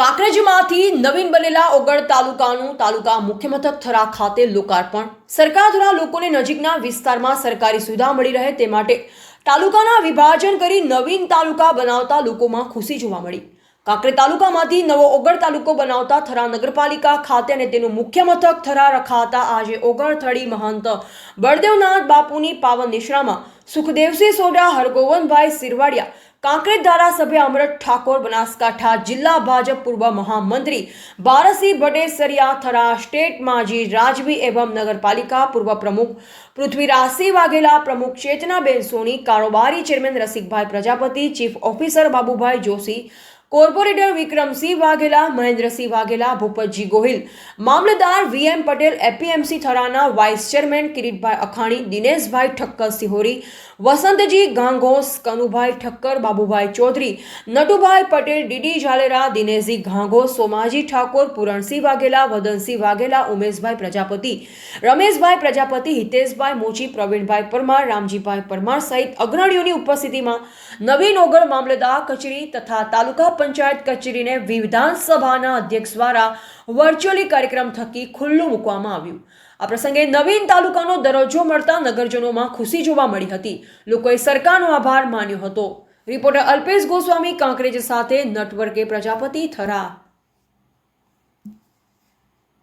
કાંકરેજમાંથી નવીન બનેલા ઓગળ તાલુકાનું તાલુકા મુખ્ય મથક થરા ખાતે લોકાર્પણ. સરકાર દ્વારા લોકોને નજીકના વિસ્તારમાં સરકારી સુવિધા મળી રહે તે માટે તાલુકાના વિભાજન કરી નવીન તાલુકા બનાવતા લોકોમાં ખુશી જોવા મળી. કાંકરે તાલુકામાંથી નવો ઓગળ તાલુકો બનાવતા થરા નગરપાલિકા ખાતે અને તેનું મુખ્ય મથક થરા રખાતા આજે ઓગળથળી મહંત બળદેવનાથ બાપુની પાવન નિશ્રામાં સુખદેવસિંહ સોઢા, હરગોવનભાઈ સિરવાડિયા કાંકરેજ ધારાસભ્ય અમરત ઠાકોર, બનાસકાંઠા જિલ્લા ભાજપ પૂર્વ મહામંત્રી બારસિંહ ભટેસરિયા થરા સ્ટેટ માજી રાજવી એવં નગરપાલિકા પૂર્વ પ્રમુખ પૃથ્વીરાજસિંહ વાઘેલા, પ્રમુખ ચેતનાબેન સોની, કારોબારી chairman Rasikbhai Prajapati, chief officer Babubhai Joshi corporator Vikramsinh Vaghela, Mahendrasinh Vaghela, Bhupatji Gohil. મામલતદાર VM Patel, APMC થરાના vice chairman Kiritbhai Akhani, Dineshbhai Thakkar Sihori, Vasantji Gangos, Kanubhai Thakkar, Babubhai Chaudhary, Natubhai Patel, DD Jhalera, Dineshji Gangos, Somaji Thakor, Puransinh Vaghela, Vadansinh Vaghela, Umeshbhai Prajapati, Rameshbhai Prajapati, Hiteshbhai Mochi, Pravinbhai Parmar, Ramjibhai Parmar સહિત અગ્રણીઓની ઉપસ્થિતિમાં નવીન ઓગળ મામલતદાર કચેરી તથા તાલુકા પંચાયત કચેરીને વિધાનસભાના અધ્યક્ષ દ્વારા virtually કાર્યક્રમ થકી ખુલ્લું મૂકવામાં આવ્યું. આ પ્રસંગે નવીન તાલુકાનો દરજ્જો મળતા નગરજનોમાં ખુશી જોવા મળી હતી. લોકોએ સરકારનો આભાર માન્યો હતો. રિપોર્ટર અલ્પેશ ગોસ્વામી, કાંકરેજ સાથે નટવર્કે પ્રજાપતિ થરા